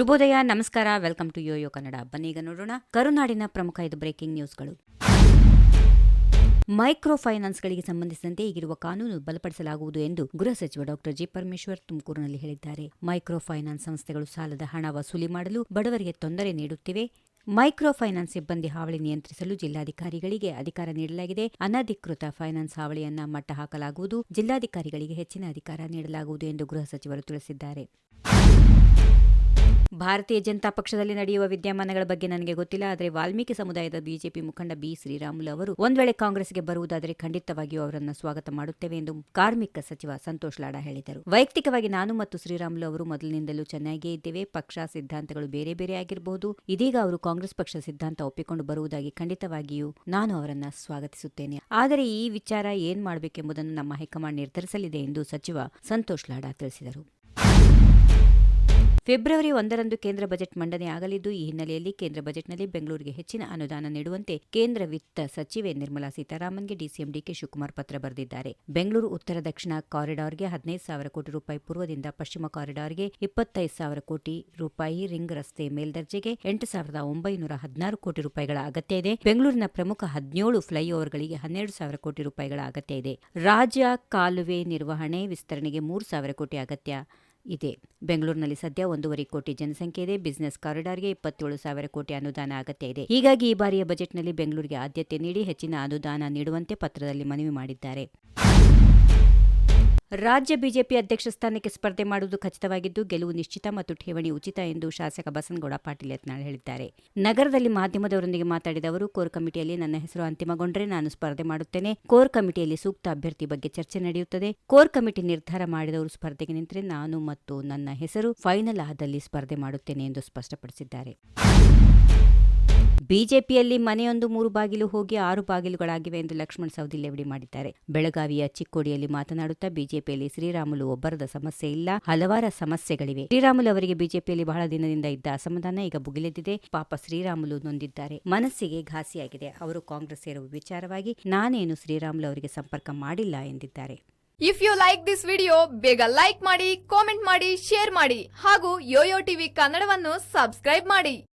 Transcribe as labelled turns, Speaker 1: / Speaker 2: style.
Speaker 1: ಶುಭೋದಯ, ನಮಸ್ಕಾರ. Welcome to Yoyo Kannada ಬನ್ನೀಗ ನೋಡೋಣ. ಕರುನಾಡಿನ ಪ್ರಮುಖ ಇದು ಬ್ರೇಕಿಂಗ್ ನ್ಯೂಸ್ಗಳು ಮೈಕ್ರೋ ಫೈನಾನ್ಸ್ಗಳಿಗೆ ಸಂಬಂಧಿಸಿದಂತೆ ಈಗಿರುವ ಕಾನೂನು ಬಲಪಡಿಸಲಾಗುವುದು ಎಂದು ಗೃಹ ಸಚಿವ ಡಾಕ್ಟರ್ ಜಿ. ಪರಮೇಶ್ವರ್ ತುಮಕೂರಿನಲ್ಲಿ ಹೇಳಿದ್ದಾರೆ. ಮೈಕ್ರೋ ಫೈನಾನ್ಸ್ ಸಂಸ್ಥೆಗಳು ಸಾಲದ ಹಣ ವಸೂಲಿ ಮಾಡಲು ಬಡವರಿಗೆ ತೊಂದರೆ ನೀಡುತ್ತಿವೆ. ಮೈಕ್ರೋ ಫೈನಾನ್ಸ್ ಸಿಬ್ಬಂದಿ ಹಾವಳಿ ನಿಯಂತ್ರಿಸಲು ಜಿಲ್ಲಾಧಿಕಾರಿಗಳಿಗೆ ಅಧಿಕಾರ ನೀಡಲಾಗಿದೆ. ಅನಧಿಕೃತ ಫೈನಾನ್ಸ್ ಹಾವಳಿಯನ್ನ ಮಟ್ಟ ಹಾಕಲಾಗುವುದು. ಜಿಲ್ಲಾಧಿಕಾರಿಗಳಿಗೆ ಹೆಚ್ಚಿನ ಅಧಿಕಾರ ನೀಡಲಾಗುವುದು ಎಂದು ಗೃಹ ಸಚಿವರು ತಿಳಿಸಿದ್ದಾರೆ. ಭಾರತೀಯ ಜನತಾ ಪಕ್ಷದಲ್ಲಿ ನಡೆಯುವ ವಿದ್ಯಮಾನಗಳ ಬಗ್ಗೆ ನನಗೆ ಗೊತ್ತಿಲ್ಲ, ಆದರೆ ವಾಲ್ಮೀಕಿ ಸಮುದಾಯದ ಬಿಜೆಪಿ ಮುಖಂಡ ಬಿ. ಶ್ರೀರಾಮುಲು ಅವರು ಒಂದ್ ವೇಳೆ ಕಾಂಗ್ರೆಸ್ಗೆ ಬರುವುದಾದರೆ ಖಂಡಿತವಾಗಿಯೂ ಅವರನ್ನು ಸ್ವಾಗತ ಮಾಡುತ್ತೇವೆ ಎಂದು ಕಾರ್ಮಿಕ ಸಚಿವ ಸಂತೋಷ್ ಲಾಡಾ ಹೇಳಿದರು. ವೈಯಕ್ತಿಕವಾಗಿ ನಾನು ಮತ್ತು ಶ್ರೀರಾಮುಲು ಅವರು ಮೊದಲಿನಿಂದಲೂ ಚೆನ್ನಾಗಿಯೇ ಇದ್ದೇವೆ. ಪಕ್ಷ ಸಿದ್ಧಾಂತಗಳು ಬೇರೆ ಬೇರೆ ಆಗಿರಬಹುದು ಇದೀಗ ಅವರು ಕಾಂಗ್ರೆಸ್ ಪಕ್ಷ ಸಿದ್ಧಾಂತ ಒಪ್ಪಿಕೊಂಡು ಬರುವುದಾಗಿ ಖಂಡಿತವಾಗಿಯೂ ನಾನು ಅವರನ್ನ ಸ್ವಾಗತಿಸುತ್ತೇನೆ. ಆದರೆ ಈ ವಿಚಾರ ಏನ್ ಮಾಡಬೇಕೆಂಬುದನ್ನು ನಮ್ಮ ಹೈಕಮಾಂಡ್ ನಿರ್ಧರಿಸಲಿದೆ ಎಂದು ಸಚಿವ ಸಂತೋಷ್ ಲಾಡಾ ತಿಳಿಸಿದರು. ಫೆಬ್ರವರಿ ಒಂದರಂದು ಕೇಂದ್ರ ಬಜೆಟ್ ಮಂಡನೆ ಆಗಲಿದ್ದು, ಈ ಹಿನ್ನೆಲೆಯಲ್ಲಿ ಕೇಂದ್ರ ಬಜೆಟ್ನಲ್ಲಿ ಬೆಂಗಳೂರಿಗೆ ಹೆಚ್ಚಿನ ಅನುದಾನ ನೀಡುವಂತೆ ಕೇಂದ್ರ ವಿತ್ತ ಸಚಿವೆ ನಿರ್ಮಲಾ ಸೀತಾರಾಮನ್ಗೆ ಡಿಸಿಎಂ ಡಿಕೆ ಶಿವಕುಮಾರ್ ಪತ್ರ ಬರೆದಿದ್ದಾರೆ. ಬೆಂಗಳೂರು ಉತ್ತರ ದಕ್ಷಿಣ ಕಾರಿಡಾರ್ಗೆ ಹದಿನೈದು ಸಾವಿರ ಕೋಟಿ ರೂಪಾಯಿ ಪೂರ್ವದಿಂದ ಪಶ್ಚಿಮ ಕಾರಿಡಾರ್ಗೆ ಇಪ್ಪತ್ತೈದು ಸಾವಿರ ಕೋಟಿ ರೂಪಾಯಿ ರಿಂಗ್ ರಸ್ತೆ ಮೇಲ್ದರ್ಜೆಗೆ ಎಂಟು ಸಾವಿರದ ಒಂಬೈನೂರ ಹದಿನಾರು ಕೋಟಿ ರೂಪಾಯಿಗಳ ಅಗತ್ಯ ಇದೆ. ಬೆಂಗಳೂರಿನ ಪ್ರಮುಖ ಹದಿನೇಳು ಫ್ಲೈಓವರ್ಗಳಿಗೆ ಹನ್ನೆರಡು ಸಾವಿರ ಕೋಟಿ ರೂಪಾಯಿಗಳ ಅಗತ್ಯ ಇದೆ. ರಾಜ್ಯ ಕಾಲುವೆ ನಿರ್ವಹಣೆ ವಿಸ್ತರಣೆಗೆ ಮೂರು ಸಾವಿರ ಕೋಟಿ ಅಗತ್ಯ. ಇದೆ. ಬೆಂಗಳೂರಿನಲ್ಲಿ ಸದ್ಯ ಒಂದೂವರೆ ಕೋಟಿ ಜನಸಂಖ್ಯೆ ಇದೆ. ಬಿಸಿನೆಸ್ ಕಾರಿಡಾರ್ಗೆ ಇಪ್ಪತ್ತೇಳು ಸಾವಿರ ಕೋಟಿ ಅನುದಾನ ಅಗತ್ಯ ಇದೆ. ಹೀಗಾಗಿ ಈ ಬಾರಿಯ ಬಜೆಟ್ನಲ್ಲಿ ಬೆಂಗಳೂರಿಗೆ ಆದ್ಯತೆ ನೀಡಿ ಹೆಚ್ಚಿನ ಅನುದಾನ ನೀಡುವಂತೆ ಪತ್ರದಲ್ಲಿ ಮನವಿ ಮಾಡಿದ್ದಾರೆ. ರಾಜ್ಯ ಬಿಜೆಪಿ ಅಧ್ಯಕ್ಷ ಸ್ಥಾನಕ್ಕೆ ಸ್ಪರ್ಧೆ ಮಾಡುವುದು ಖಚಿತವಾಗಿದ್ದು, ಗೆಲುವು ನಿಶ್ಚಿತ ಮತ್ತು ಠೇವಣಿ ಉಚಿತ ಎಂದು ಶಾಸಕ ಬಸನಗೌಡ ಪಾಟೀಲ್ ಯತ್ನಾಳ್ ಹೇಳಿದ್ದಾರೆ. ನಗರದಲ್ಲಿ ಮಾಧ್ಯಮದವರೊಂದಿಗೆ ಮಾತಾಡಿದ ಅವರು, ಕೋರ್ ಕಮಿಟಿಯಲ್ಲಿ ನನ್ನ ಹೆಸರು ಅಂತಿಮಗೊಂಡರೆ ನಾನು ಸ್ಪರ್ಧೆ ಮಾಡುತ್ತೇನೆ. ಕೋರ್ ಕಮಿಟಿಯಲ್ಲಿ ಸೂಕ್ತ ಅಭ್ಯರ್ಥಿ ಬಗ್ಗೆ ಚರ್ಚೆ ನಡೆಯುತ್ತದೆ. ಕೋರ್ ಕಮಿಟಿ ನಿರ್ಧಾರ ಮಾಡಿದವರು ಸ್ಪರ್ಧೆಗೆ ನಿಂತರೆ ನಾನು ಮತ್ತು ನನ್ನ ಹೆಸರು ಫೈನಲ್ ಆದಲ್ಲಿ ಸ್ಪರ್ಧೆ ಮಾಡುತ್ತೇನೆ ಎಂದು ಸ್ಪಷ್ಟಪಡಿಸಿದ್ದಾರೆ. ಬಿಜೆಪಿಯಲ್ಲಿ ಮನೆಯೊಂದು ಮೂರು ಬಾಗಿಲು ಹೋಗಿ ಆರು ಬಾಗಿಲುಗಳಾಗಿವೆ ಎಂದು ಲಕ್ಷ್ಮಣ್ ಸವದಿ ಲೇವಡಿ ಮಾಡಿದ್ದಾರೆ. ಬೆಳಗಾವಿಯ ಚಿಕ್ಕೋಡಿಯಲ್ಲಿ ಮಾತನಾಡುತ್ತಾ ಬಿಜೆಪಿಯಲ್ಲಿ ಶ್ರೀರಾಮುಲು ಒಬ್ಬರದ ಸಮಸ್ಯೆ ಇಲ್ಲ, ಹಲವಾರ ಸಮಸ್ಯೆಗಳಿವೆ. ಶ್ರೀರಾಮುಲು ಅವರಿಗೆ ಬಿಜೆಪಿಯಲ್ಲಿ ಬಹಳ ದಿನದಿಂದ ಇದ್ದ ಅಸಮಾಧಾನ ಈಗ ಬುಗಿಲೆದ್ದಿದೆ ಪಾಪ ಶ್ರೀರಾಮುಲು ನೊಂದಿದ್ದಾರೆ. ಮನಸ್ಸಿಗೆ ಘಾಸಿಯಾಗಿದೆ. ಅವರು ಕಾಂಗ್ರೆಸ್ ಸೇರುವ ವಿಚಾರವಾಗಿ ನಾನೇನು ಶ್ರೀರಾಮುಲು ಅವರಿಗೆ ಸಂಪರ್ಕ ಮಾಡಿಲ್ಲ ಎಂದಿದ್ದಾರೆ.
Speaker 2: If you like this video ಬೇಗ ಲೈಕ್ ಮಾಡಿ ಕಾಮೆಂಟ್ ಮಾಡಿ ಶೇರ್ ಮಾಡಿ ಹಾಗೂ ಯೋಯೋ ಟಿವಿ ಕನ್ನಡವನ್ನು ಸಬ್ಸ್ಕ್ರೈಬ್ ಮಾಡಿ.